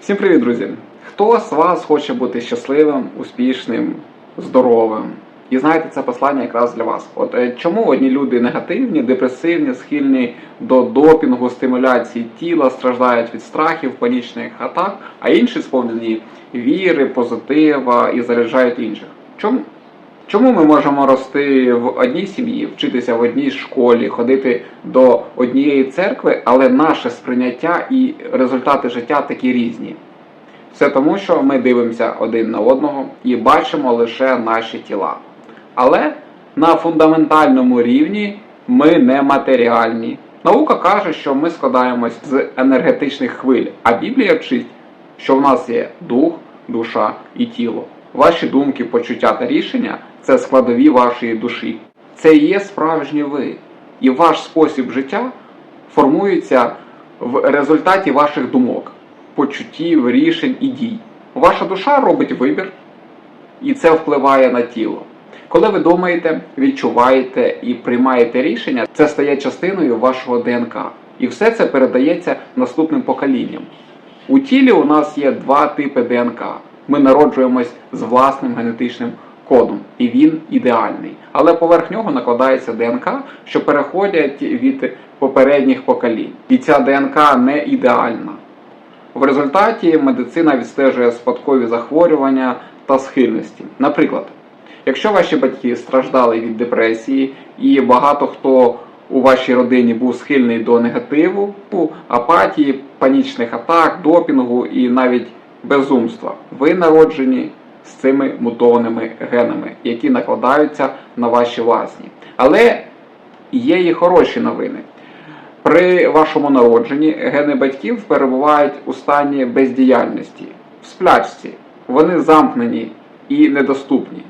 Всім привіт, друзі! Хто з вас хоче бути щасливим, успішним, здоровим? І знаєте, це послання якраз для вас. От е, чому одні люди негативні, депресивні, схильні до допінгу, стимуляції тіла, страждають від страхів, панічних атак, а інші сповнені віри, позитива і заряджають інших? Чому? Чому ми можемо рости в одній сім'ї, вчитися в одній школі, ходити до однієї церкви, але наше сприйняття і результати життя такі різні? Все тому, що ми дивимося один на одного і бачимо лише наші тіла. Але на фундаментальному рівні ми не матеріальні. Наука каже, що ми складаємось з енергетичних хвиль, а Біблія вчить, що в нас є дух, душа і тіло. Ваші думки, почуття та рішення це складові вашої душі. Це і є справжнє ви. І ваш спосіб життя формується в результаті ваших думок, почуттів, рішень і дій. Ваша душа робить вибір, і це впливає на тіло. Коли ви думаєте, відчуваєте і приймаєте рішення, це стає частиною вашого ДНК. І все це передається наступним поколінням. У тілі у нас є два типи ДНК. Ми народжуємось з власним генетичним кодом, і він ідеальний. Але поверх нього накладається ДНК, що переходять від попередніх поколінь. І ця ДНК не ідеальна. В результаті медицина відстежує спадкові захворювання та схильності. Наприклад, якщо ваші батьки страждали від депресії, і багато хто у вашій родині був схильний до негативу, апатії, панічних атак, допінгу і навіть безумства, ви народжені з цими мутованими генами, які накладаються на ваші власні. Але є і хороші новини. При вашому народженні гени батьків перебувають у стані бездіяльності, в сплячці. Вони замкнені і недоступні.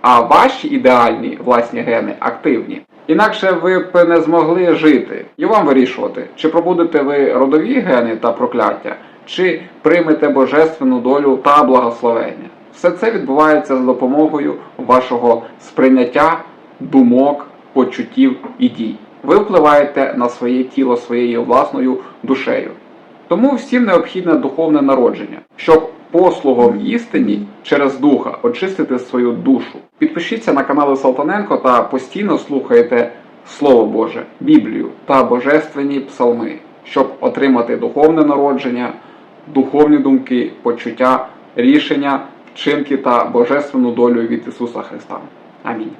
А ваші ідеальні власні гени активні. Інакше ви б не змогли жити і вам вирішувати, чи пробудете ви родові гени та прокляття, чи приймете божественну долю та благословення. Все це відбувається за допомогою вашого сприйняття, думок, почуттів і дій. Ви впливаєте на своє тіло своєю власною душею. Тому всім необхідне духовне народження, щоб послугом істині через духа очистити свою душу. Підпишіться на канали Салтаненко та постійно слухайте Слово Боже, Біблію та Божественні псалми, щоб отримати духовне народження, духовні думки, почуття, рішення, вчинки та божественну долю від Ісуса Христа. Амінь.